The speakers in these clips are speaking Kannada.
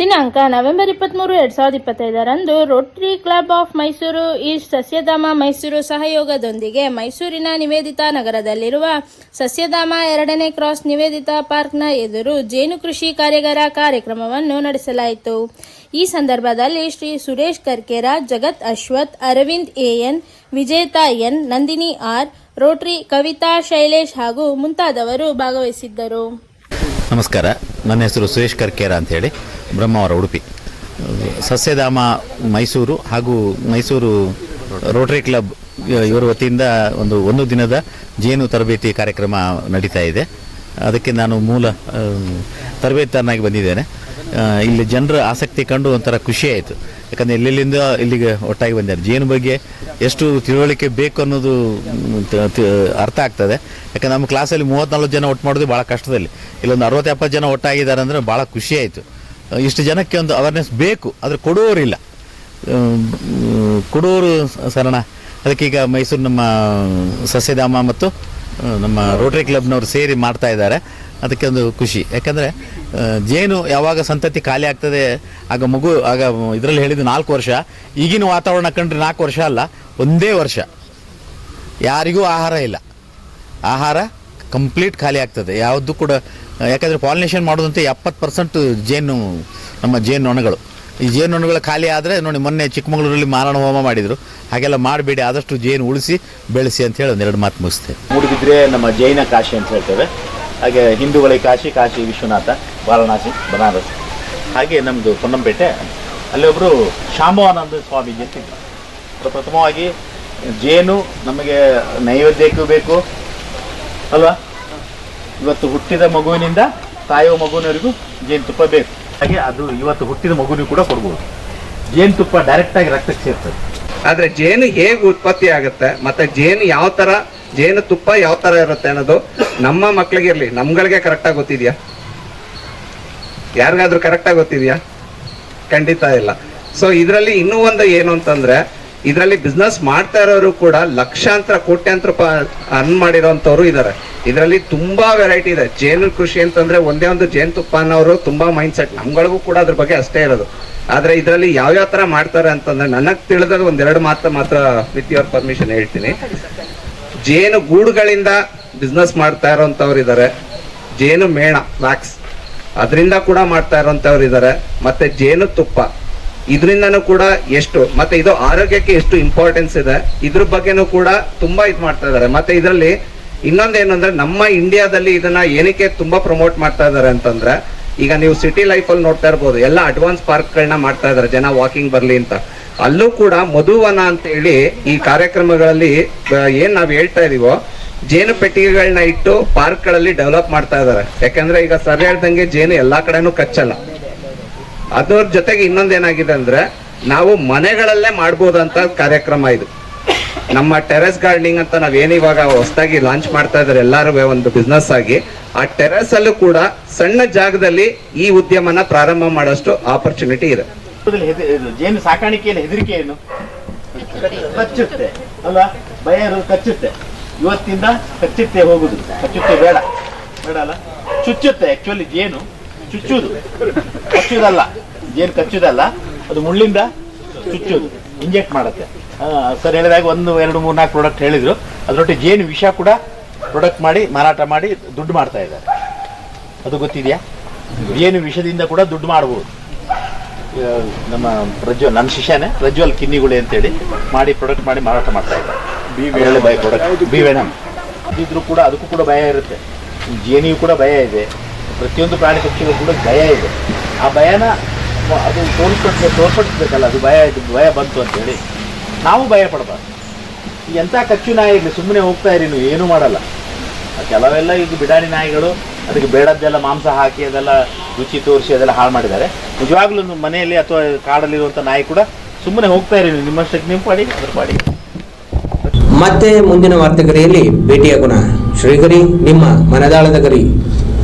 ದಿನಾಂಕ ನವೆಂಬರ್ ಇಪ್ಪತ್ತ್ಮೂರು ಎರಡು ಸಾವಿರದ ಇಪ್ಪತ್ತೈದರಂದು Rotary Club of Mysuru East ಸಸ್ಯಧಾಮ Mysuru ಸಹಯೋಗದೊಂದಿಗೆ ಮೈಸೂರಿನ ನಿವೇದಿತಾ ನಗರದಲ್ಲಿರುವ ಸಸ್ಯಧಾಮ ಎರಡನೇ ಕ್ರಾಸ್ ನಿವೇದಿತಾ ಪಾರ್ಕ್ನ ಎದುರು ಜೇನು ಕೃಷಿ ಕಾರ್ಯಾಗಾರ ಕಾರ್ಯಕ್ರಮವನ್ನು ನಡೆಸಲಾಯಿತು. ಈ ಸಂದರ್ಭದಲ್ಲಿ Shri Suresh Karkera, Jagat Ashwath, Aravind A N Vijetha N, Nandini R Rotary Kavitha Shailesh ಹಾಗೂ ಮುಂತಾದವರು ಭಾಗವಹಿಸಿದ್ದರು. ನಮಸ್ಕಾರ. ನನ್ನ ಹೆಸರು ಸುರೇಶ್ ಕರ್ಕೇರ ಅಂತೇಳಿ ಬ್ರಹ್ಮಾವರ ಉಡುಪಿ. ಸಸ್ಯಧಾಮ ಮೈಸೂರು ಹಾಗೂ ಮೈಸೂರು ರೋಟರಿ ಕ್ಲಬ್ ಇವರ ವತಿಯಿಂದ ಒಂದು ಒಂದು ದಿನದ ಜೇನು ತರಬೇತಿ ಕಾರ್ಯಕ್ರಮ ನಡೀತಾ ಇದೆ. ಅದಕ್ಕೆ ನಾನು ಮೂಲ ತರಬೇತಿದಾರನಾಗಿ ಬಂದಿದ್ದೇನೆ. ಇಲ್ಲಿ ಜನರ ಆಸಕ್ತಿ ಕಂಡು ಒಂಥರ ಖುಷಿ ಆಯಿತು. ಯಾಕಂದರೆ ಎಲ್ಲೆಲ್ಲಿಂದ ಇಲ್ಲಿಗೆ ಒಟ್ಟಾಗಿ ಬಂದಿದ್ದಾರೆ. ಜೇನು ಬಗ್ಗೆ ಎಷ್ಟು ತಿಳುವಳಿಕೆ ಬೇಕು ಅನ್ನೋದು ಅರ್ಥ ಆಗ್ತದೆ. ಯಾಕಂದ್ರೆ ನಮ್ಮ ಕ್ಲಾಸಲ್ಲಿ ಮೂವತ್ತ್ನಾಲ್ಕು ಜನ ಒಟ್ಟು ಮಾಡೋದು ಭಾಳ ಕಷ್ಟದಲ್ಲಿ. ಇಲ್ಲೊಂದು ಅರವತ್ತು ಎಪ್ಪತ್ತು ಜನ ಒಟ್ಟಾಗಿದ್ದಾರೆ ಅಂದರೆ ಭಾಳ ಖುಷಿ ಆಯಿತು. ಇಷ್ಟು ಜನಕ್ಕೆ ಒಂದು ಅವೇರ್ನೆಸ್ ಬೇಕು, ಆದರೆ ಕೊಡುವವರಿಲ್ಲ ಕೊಡೂರು ಸರಣ. ಅದಕ್ಕೀಗ ಮೈಸೂರು ನಮ್ಮ ಸಸ್ಯಧಾಮ ಮತ್ತು ನಮ್ಮ ರೋಟರಿ ಕ್ಲಬ್ನವರು ಸೇರಿ ಮಾಡ್ತಾ ಇದ್ದಾರೆ. ಅದಕ್ಕೆ ಒಂದು ಖುಷಿ. ಯಾಕಂದರೆ ಜೇನು ಯಾವಾಗ ಸಂತತಿ ಖಾಲಿ ಆಗ್ತದೆ, ಆಗ ಮಗು, ಆಗ ಇದರಲ್ಲಿ ಹೇಳಿದ್ದು ನಾಲ್ಕು ವರ್ಷ. ಈಗಿನ ವಾತಾವರಣ ಕಂಡ್ರೆ ನಾಲ್ಕು ವರ್ಷ ಅಲ್ಲ, ಒಂದೇ ವರ್ಷ. ಯಾರಿಗೂ ಆಹಾರ ಇಲ್ಲ. ಆಹಾರ ಕಂಪ್ಲೀಟ್ ಖಾಲಿ ಆಗ್ತದೆ. ಯಾವುದು ಕೂಡ ಯಾಕಂದರೆ ಪಾಲಿನೇಷನ್ ಮಾಡೋದಂತೆ ಎಪ್ಪತ್ತು ಪರ್ಸೆಂಟ್ ಜೇನು, ನಮ್ಮ ಜೇನುನೊಣಗಳು ಈ ಜೇನುನೊಣಗಳು ಖಾಲಿ ಆದರೆ, ನೋಡಿ, ಮೊನ್ನೆ ಚಿಕ್ಕಮಗಳೂರಲ್ಲಿ ಮಾರಣ ಹೋಮ ಮಾಡಿದರು. ಹಾಗೆಲ್ಲ ಮಾಡಬೇಡಿ, ಆದಷ್ಟು ಜೇನು ಉಳಿಸಿ ಬೆಳೆಸಿ ಅಂತ ಹೇಳಿ ಒಂದೆರಡು ಮಾತು ಮುಗಿಸ್ತೇವೆ ಮೂಡಿಬಿದ್ರೆ ನಮ್ಮ ಜೈನ ಕಾಶಿ ಅಂತ ಹೇಳ್ತೇವೆ. ಹಾಗೆ ಹಿಂದೂಗಳಿಗೆ ಕಾಶಿ ಕಾಶಿ ವಿಶ್ವನಾಥ, ವಾರಣಾಸಿ, ಬನಾರಸ್. ಹಾಗೆ ನಮ್ಮದು ಪೊನ್ನಂಪೇಟೆ. ಅಲ್ಲಿ ಒಬ್ಬರು ಶಾಂಭವಾನಂದ ಸ್ವಾಮೀಜಿ ಅಂತ ಇದ್ರು. ಪ್ರಥಮವಾಗಿ ಜೇನು ನಮಗೆ ನೈವೇದ್ಯಕ್ಕೂ ಬೇಕು, ಅಲ್ವಾ? ಇವತ್ತು ಹುಟ್ಟಿದ ಮಗುವಿನಿಂದ ಸಾಯುವ ಮಗುವಿನವರೆಗೂ ಜೇನುತುಪ್ಪ ಬೇಕು. ಹಾಗೆ ಅದು ಇವತ್ತು ಹುಟ್ಟಿದ ಮಗುವಿನ ಕೂಡ ಕೊಡ್ಬೋದು. ಜೇನುತುಪ್ಪ ಡೈರೆಕ್ಟಾಗಿ ರಕ್ತಕ್ಕೆ ಸೇರ್ತದೆ. ಆದ್ರೆ ಜೇನು ಹೇಗೆ ಉತ್ಪತ್ತಿ ಆಗುತ್ತೆ, ಮತ್ತೆ ಜೇನು ಯಾವ ತರ, ಜೇನು ತುಪ್ಪ ಯಾವ ತರ ಇರುತ್ತೆ ಅನ್ನೋದು ನಮ್ಮ ಮಕ್ಕಳಿಗೆ ಇರಲಿ. ನಮ್ಗಳಿಗೆ ಕರೆಕ್ಟಾಗಿ ಗೊತ್ತಿದ್ಯಾ? ಯಾರಿಗಾದ್ರೂ ಕರೆಕ್ಟಾಗಿ ಗೊತ್ತಿದ್ಯಾ? ಖಂಡಿತ ಇಲ್ಲ. ಸೊ ಇದರಲ್ಲಿ ಇನ್ನೂ ಒಂದು ಏನು ಅಂತಂದ್ರೆ ಇದರಲ್ಲಿ ಬಿಸ್ನೆಸ್ ಮಾಡ್ತಾ ಇರೋರು ಕೂಡ ಲಕ್ಷಾಂತರ, ಕೋಟ್ಯಾಂತರ ಅರ್ನ್ ಮಾಡಿರೋಂಥವ್ರು ಇದ್ದಾರೆ ಇದರಲ್ಲಿ ತುಂಬಾ ವೆರೈಟಿ ಇದೆ. ಜೇನು ಕೃಷಿ ಅಂತಂದ್ರೆ ಒಂದೇ ಒಂದು ಜೇನುತುಪ್ಪ ಅನ್ನೋರು ತುಂಬಾ ಮೈಂಡ್ ಸೆಟ್ ನಮ್ಗಳಿಗೂ ಕೂಡ ಅದ್ರ ಬಗ್ಗೆ ಅಷ್ಟೇ ಇರೋದು. ಆದ್ರೆ ಇದರಲ್ಲಿ ಯಾವ್ಯಾವ ತರ ಮಾಡ್ತಾರೆ ಅಂತಂದ್ರೆ ನನಗೆ ತಿಳಿದ ಒಂದೆರಡು ಮಾತ್ರ ಮಾತ್ರ ವಿತ್ ಯುವರ್ ಪರ್ಮಿಷನ್ ಹೇಳ್ತೀನಿ. ಜೇನು ಗೂಡುಗಳಿಂದ ಬಿಸ್ನೆಸ್ ಮಾಡ್ತಾ ಇರೋಂಥವ್ರು ಇದ್ದಾರೆ ಜೇನು ಮೇಣ ವ್ಯಾಕ್ಸ್ ಅದರಿಂದ ಕೂಡ ಮಾಡ್ತಾ ಇರೋಂಥವ್ರು ಇದ್ದಾರೆ ಮತ್ತೆ ಜೇನು ತುಪ್ಪ. ಇದರಿಂದನೂ ಕೂಡ ಎಷ್ಟು, ಮತ್ತೆ ಇದು ಆರೋಗ್ಯಕ್ಕೆ ಎಷ್ಟು ಇಂಪಾರ್ಟೆನ್ಸ್ ಇದೆ, ಇದ್ರ ಬಗ್ಗೆನೂ ಕೂಡ ತುಂಬಾ ಇದು ಮಾಡ್ತಾ ಇದ್ದಾರೆ ಮತ್ತೆ ಇದರಲ್ಲಿ ಇನ್ನೊಂದೇನು ಅಂದ್ರೆ, ನಮ್ಮ ಇಂಡಿಯಾದಲ್ಲಿ ಇದನ್ನ ಏನಕ್ಕೆ ತುಂಬಾ ಪ್ರಮೋಟ್ ಮಾಡ್ತಾ ಇದ್ದಾರೆ ಅಂತಂದ್ರೆ, ಈಗ ನೀವು ಸಿಟಿ ಲೈಫ್ ಅಲ್ಲಿ ನೋಡ್ತಾ ಇರ್ಬೋದು, ಎಲ್ಲ ಅಡ್ವಾನ್ಸ್ ಪಾರ್ಕ್ಗಳನ್ನ ಮಾಡ್ತಾ ಇದ್ದಾರೆ ಜನ ವಾಕಿಂಗ್ ಬರ್ಲಿ ಅಂತ. ಅಲ್ಲೂ ಕೂಡ ಮಧುವನ ಅಂತ ಹೇಳಿ ಈ ಕಾರ್ಯಕ್ರಮಗಳಲ್ಲಿ ಏನು ನಾವ್ ಹೇಳ್ತಾ ಇದೀವೋ, ಜೇನು ಪೆಟ್ಟಿಗೆಗಳನ್ನ ಇಟ್ಟು ಪಾರ್ಕ್ಗಳಲ್ಲಿ ಡೆವಲಪ್ ಮಾಡ್ತಾ ಇದ್ದಾರೆ ಯಾಕಂದ್ರೆ ಈಗ ಸರ್ ಹೇಳ್ದಂಗೆ ಜೇನು ಎಲ್ಲಾ ಕಡೆನೂ ಕಚ್ಚಲ್ಲ. ಅದ್ರ ಜೊತೆಗೆ ಇನ್ನೊಂದೇನಾಗಿದೆ ಅಂದ್ರೆ ನಾವು ಮನೆಗಳಲ್ಲೇ ಮಾಡ್ಬೋದಂತ ಕಾರ್ಯಕ್ರಮ ಇದು. ನಮ್ಮ ಟೆರೆಸ್ ಗಾರ್ಡನಿಂಗ್ ಅಂತ ನಾವೇನು ಇವಾಗ ಹೊಸದಾಗಿ ಲಾಂಚ್ ಮಾಡ್ತಾ ಇದ್ದಾರೆ ಎಲ್ಲಾರು ಒಂದು ಬಿಸ್ನೆಸ್ ಆಗಿ, ಆ ಟೆರೆಸ್ ಅಲ್ಲೂ ಕೂಡ ಸಣ್ಣ ಜಾಗದಲ್ಲಿ ಈ ಉದ್ಯಮನ ಪ್ರಾರಂಭ ಮಾಡೋಷ್ಟು ಆಪರ್ಚುನಿಟಿ ಇದೆ. ಜೇನು ಸಾಕಾಣಿಕೆಯಲ್ಲಿ ಹೆದರಿಕೆ ಏನು? ಕಚ್ಚುತ್ತೆ, ಅಲ್ವಾ? ಭಯ ಕಚ್ಚುತ್ತೆ. ಇವತ್ತಿಂದ ಕಚ್ಚುತ್ತೆ ಹೋಗುದು. ಕಚ್ಚುತ್ತೆ ಬೇಡ. ಬೇಡ ಅಲ್ಲ? ಚುಚ್ಚುತ್ತೆ ಆಕ್ಚುಲಿ ಜೇನು. ಚುಚ್ಚುದು. ಕಚ್ಚುದಲ್ಲ. ಜೇನು ಕಚ್ಚುದಲ್ಲ? ಅದು ಮುಳ್ಳಿಂದ ಚುಚ್ಚುದು. ಇಂಜೆಕ್ಟ್ ಮಾಡುತ್ತೆ. ಸರ್ ಹೇಳಿದಾಗ ಒಂದು ಎರಡು ಮೂರು ನಾಲ್ಕು ಪ್ರಾಡಕ್ಟ್ ಹೇಳಿದ್ರು. ಅದರೊಟ್ಟಿಗೆ ಜೇನು ವಿಷ ಕೂಡ ಪ್ರಾಡಕ್ಟ್ ಮಾಡಿ ಮಾರಾಟ ಮಾಡಿ ದುಡ್ಡು ಮಾಡ್ತಾ ಇದ್ದಾರೆ. ಅದು ಗೊತ್ತಿದೆಯಾ? ಜೇನು ವಿಷದಿಂದ ಕೂಡ ದುಡ್ಡು ಮಾಡ್ಬೋದು. ನಮ್ಮ ಪ್ರಜ್ವಲ್ ನನ್ನ ಶಿಷ್ಯನೇ ಪ್ರಜ್ವಲ್ ಕಿನ್ನಿಗುಳಿ ಅಂತೇಳಿ ಮಾಡಿ ಪ್ರೊಡಕ್ಟ್ ಮಾಡಿ ಮಾರಾಟ ಮಾಡ್ತಾ ಇದ್ದಾರೆ. ಒಳ್ಳೆ ಬೈ ಪ್ರಾಡಕ್ಟ್ ಬಿ ವೆನಮ್ ಇದ್ರೂ ಕೂಡ ಅದಕ್ಕೂ ಕೂಡ ಭಯ ಇರುತ್ತೆ. ಜೇನಿಗೂ ಕೂಡ ಭಯ ಇದೆ. ಪ್ರತಿಯೊಂದು ಪ್ರಾಣಿ ಪಕ್ಷಿಗಳು ಕೂಡ ಭಯ ಇದೆ. ಆ ಭಯನ ಅದು ತೋರಿಸ್ಕೊಟ್ಟು ತೋರ್ಪಡಿಸ್ಬೇಕಲ್ಲ, ಅದು ಭಯ ಇದು ಭಯ ಬಂತು ಅಂತೇಳಿ. ನಾವು ಭಯ ಪಡಬಾರ್ದು. ಎಂಥ ಕಚ್ಚು ನಾಯಿ ಇರಲಿ ಸುಮ್ಮನೆ ಹೋಗ್ತಾ ಇರಿ, ನೀವು ಏನೂ ಮಾಡಲ್ಲ. ಕೆಲವೆಲ್ಲ ಈಗ ಬಿಡಾಣಿ ನಾಯಿಗಳು, ಅದಕ್ಕೆ ಬೇಡದ್ದೆಲ್ಲ ಮಾಂಸ ಹಾಕಿ, ಅದೆಲ್ಲ ರುಚಿ ತೋರಿಸಿ, ಅದೆಲ್ಲ ಹಾಳು ಮಾಡಿದ್ದಾರೆ. ನಿಜವಾಗ್ಲೂ ಮನೆಯಲ್ಲಿ ಅಥವಾ ಕಾಡಲ್ಲಿರುವಂಥ ನಾಯಿ ಕೂಡ ಸುಮ್ಮನೆ ಹೋಗ್ತಾ ಇರಿ, ನೀವು ನಿಮ್ಮಷ್ಟಕ್ಕೆ ನಿಮ್ಮ ಪಾಡಿ ಅದ್ರ ಪಾಡಿ ಮತ್ತೆ ಮುಂದಿನ ವಾರ್ತೆಗರಿಯಲ್ಲಿ ಭೇಟಿಯಾಗೋಣ. ಶ್ರೀಗರಿ ನಿಮ್ಮ ಮನದಾಳದ ಗರಿ.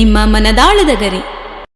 ನಿಮ್ಮ ಮನದಾಳದ ಗರಿ.